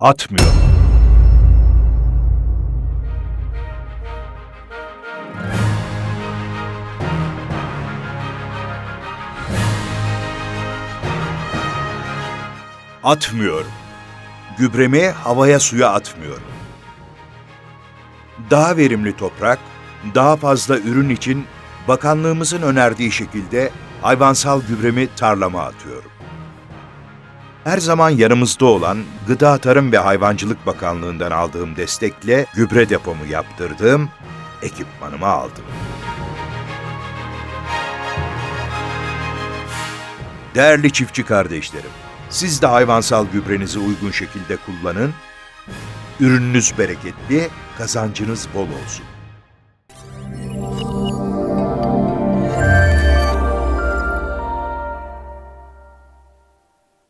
atmıyor. Atmıyorum. Gübremi havaya suya atmıyorum. Daha verimli toprak, daha fazla ürün için bakanlığımızın önerdiği şekilde hayvansal gübremi tarlama atıyorum. Her zaman yanımızda olan Gıda Tarım ve Hayvancılık Bakanlığı'ndan aldığım destekle gübre depomu yaptırdım, ekipmanımı aldım. Değerli çiftçi kardeşlerim, siz de hayvansal gübrenizi uygun şekilde kullanın, ürününüz bereketli, kazancınız bol olsun.